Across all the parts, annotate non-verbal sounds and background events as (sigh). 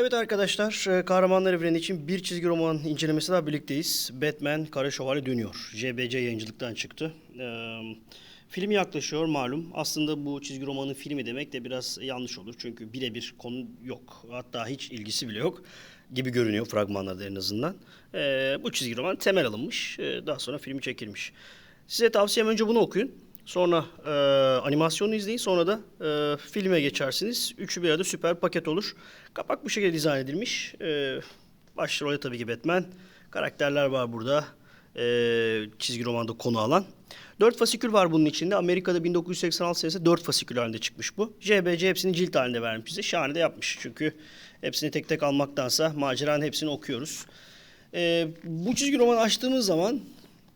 Evet arkadaşlar, e, Kahramanlar Evreni için bir çizgi roman incelemesi daha birlikteyiz. Batman Kara Şövalye dönüyor. JBC yayıncılıktan çıktı. Ee, film yaklaşıyor malum. Aslında bu çizgi romanın filmi demek de biraz yanlış olur. Çünkü birebir konu yok. Hatta hiç ilgisi bile yok gibi görünüyor fragmanlarda en azından. Ee, bu çizgi roman temel alınmış. Ee, daha sonra filmi çekilmiş. Size tavsiyem önce bunu okuyun. Sonra e, animasyonu izleyin. Sonra da e, filme geçersiniz. Üçü bir arada süper paket olur. Kapak bu şekilde dizayn edilmiş. E, başrolde tabii ki Batman. Karakterler var burada. E, çizgi romanda konu alan. Dört fasikül var bunun içinde. Amerika'da 1986 senesinde dört fasikül halinde çıkmış bu. JBC hepsini cilt halinde vermiş bize. Şahane de yapmış. Çünkü hepsini tek tek almaktansa maceranın hepsini okuyoruz. E, bu çizgi romanı açtığımız zaman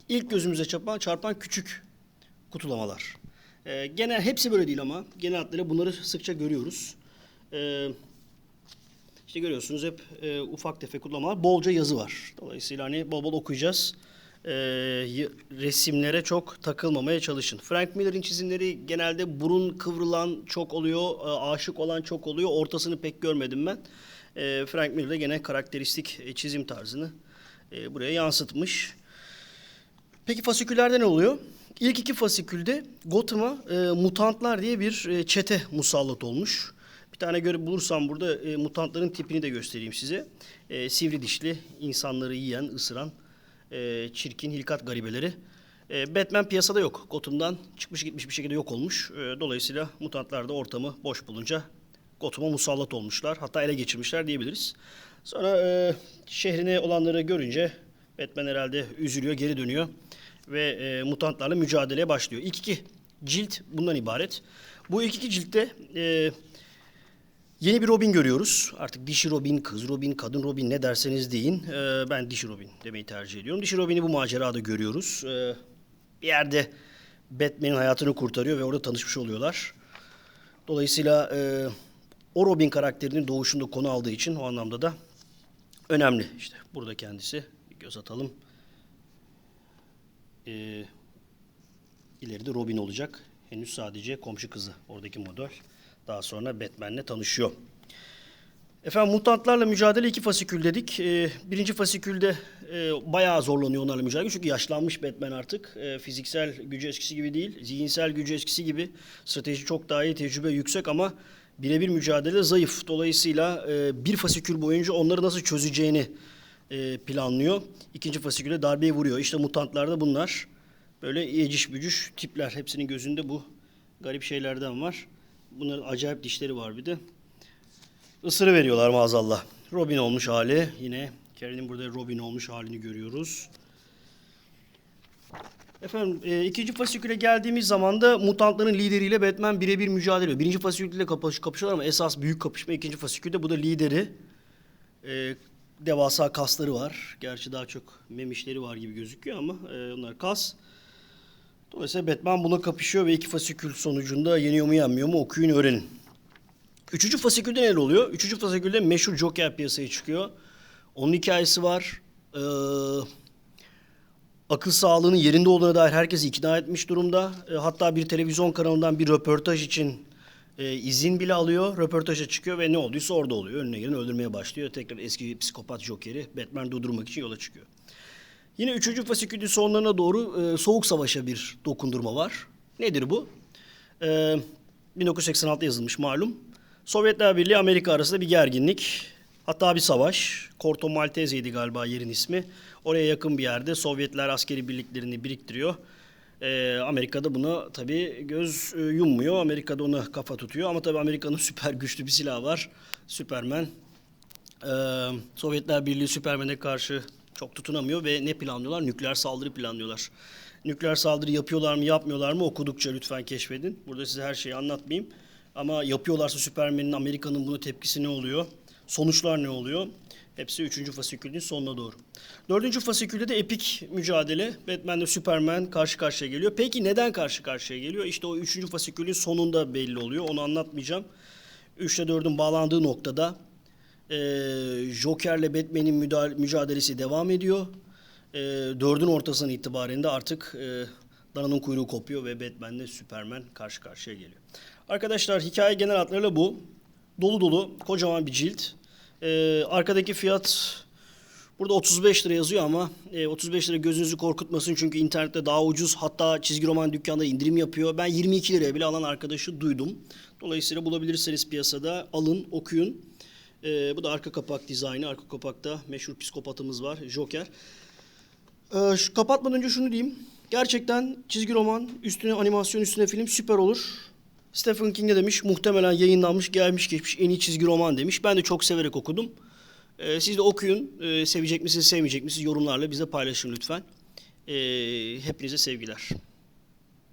ilk gözümüze çarpan, çarpan küçük kutulamalar. Ee, genel hepsi böyle değil ama genel hatlarıyla bunları sıkça görüyoruz. Ee, işte görüyorsunuz hep e, ufak tefek kutlamalar, bolca yazı var. Dolayısıyla hani bol bol okuyacağız. Y- resimlere çok takılmamaya çalışın. Frank Miller'in çizimleri genelde burun kıvrılan çok oluyor, e, aşık olan çok oluyor. Ortasını pek görmedim ben. Ee, Frank Miller de gene karakteristik e, çizim tarzını e, buraya yansıtmış. Peki fasiküllerde ne oluyor? İlk iki fasikülde Gotham'a e, mutantlar diye bir e, çete musallat olmuş. Bir tane göre bulursam burada e, mutantların tipini de göstereyim size. E, sivri dişli, insanları yiyen, ısıran, e, çirkin, hilkat garibeleri. E, Batman piyasada yok. Gotham'dan çıkmış gitmiş bir şekilde yok olmuş. E, dolayısıyla mutantlar da ortamı boş bulunca Gotham'a musallat olmuşlar. Hatta ele geçirmişler diyebiliriz. Sonra e, şehrine olanları görünce Batman herhalde üzülüyor, geri dönüyor ve e, mutantlarla mücadeleye başlıyor. İlk iki cilt bundan ibaret. Bu ilk iki ciltte e, yeni bir Robin görüyoruz. Artık dişi Robin, kız Robin, kadın Robin ne derseniz deyin. E, ben dişi Robin demeyi tercih ediyorum. Dişi Robin'i bu macerada görüyoruz. E, bir yerde Batman'in hayatını kurtarıyor ve orada tanışmış oluyorlar. Dolayısıyla e, o Robin karakterinin doğuşunda konu aldığı için o anlamda da önemli. İşte burada kendisi. Bir göz atalım. Ee, ileride Robin olacak. Henüz sadece komşu kızı oradaki model. Daha sonra Batman'le tanışıyor. Efendim mutantlarla mücadele iki fasikül dedik. Ee, birinci fasikülde e, bayağı zorlanıyor onlarla mücadele. Çünkü yaşlanmış Batman artık. E, fiziksel gücü eskisi gibi değil. Zihinsel gücü eskisi gibi. Strateji çok daha iyi, tecrübe yüksek ama birebir mücadele zayıf. Dolayısıyla e, bir fasikül boyunca onları nasıl çözeceğini e, planlıyor. İkinci fasiküle darbeyi vuruyor. İşte mutantlarda bunlar. Böyle eciş bücüş tipler. Hepsinin gözünde bu garip şeylerden var. Bunların acayip dişleri var bir de. Isırı veriyorlar maazallah. Robin olmuş hali. Yine Karen'in burada Robin olmuş halini görüyoruz. Efendim e, ikinci fasiküle geldiğimiz zaman da mutantların lideriyle Batman birebir mücadele ediyor. Birinci fasikülde kapış, kapışıyorlar ama esas büyük kapışma ikinci fasikülde. Bu da lideri. E, devasa kasları var. Gerçi daha çok memişleri var gibi gözüküyor ama e, onlar kas. Dolayısıyla Batman buna kapışıyor ve iki fasikül sonucunda yeniyor mu yenmiyor mu okuyun öğrenin. Üçüncü fasikülde neler oluyor? Üçüncü fasikülde meşhur Joker piyasaya çıkıyor. Onun hikayesi var. Ee, akıl sağlığının yerinde olduğuna dair herkesi ikna etmiş durumda. E, hatta bir televizyon kanalından bir röportaj için e, izin bile alıyor. Röportaja çıkıyor ve ne olduysa orada oluyor. Önüne gelen öldürmeye başlıyor. Tekrar eski psikopat Joker'i Batman durdurmak için yola çıkıyor. Yine 3. fasikülün sonlarına doğru e, Soğuk Savaş'a bir dokundurma var. Nedir bu? E, 1986'da yazılmış malum. Sovyetler Birliği Amerika arasında bir gerginlik. Hatta bir savaş. Corto Maltese'ydi galiba yerin ismi. Oraya yakın bir yerde Sovyetler askeri birliklerini biriktiriyor. Ee, Amerika'da buna tabii göz e, yummuyor. Amerika'da ona kafa tutuyor. Ama tabii Amerika'nın (laughs) süper güçlü bir silahı var. Süpermen. Ee, Sovyetler Birliği Süpermen'e karşı çok tutunamıyor ve ne planlıyorlar? Nükleer saldırı planlıyorlar. Nükleer saldırı yapıyorlar mı yapmıyorlar mı okudukça lütfen keşfedin. Burada size her şeyi anlatmayayım. Ama yapıyorlarsa Süpermen'in Amerika'nın buna tepkisi ne oluyor? Sonuçlar ne oluyor? Hepsi 3. fasikülün sonuna doğru. 4. fasikülde de epik mücadele. Batman ile Superman karşı karşıya geliyor. Peki neden karşı karşıya geliyor? İşte o 3. fasikülün sonunda belli oluyor. Onu anlatmayacağım. 3 ile 4'ün bağlandığı noktada e, Joker'le Batman'in mücadelesi devam ediyor. E, 4'ün ortasından itibaren de artık e, dananın kuyruğu kopuyor ve Batman ile Superman karşı karşıya geliyor. Arkadaşlar hikaye genel hatlarıyla bu. Dolu dolu kocaman bir cilt. Ee, arkadaki fiyat burada 35 lira yazıyor ama e, 35 lira gözünüzü korkutmasın çünkü internette daha ucuz. Hatta çizgi roman dükkanda indirim yapıyor. Ben 22 liraya bile alan arkadaşı duydum. Dolayısıyla bulabilirseniz piyasada alın, okuyun. Ee, bu da arka kapak dizaynı. Arka kapakta meşhur psikopatımız var, Joker. Ee, şu kapatmadan önce şunu diyeyim. Gerçekten çizgi roman, üstüne animasyon, üstüne film süper olur. Stephen King de demiş, muhtemelen yayınlanmış, gelmiş geçmiş en iyi çizgi roman demiş. Ben de çok severek okudum. Ee, siz de okuyun. Ee, sevecek misiniz, sevmeyecek misiniz yorumlarla bize paylaşın lütfen. Ee, hepinize sevgiler.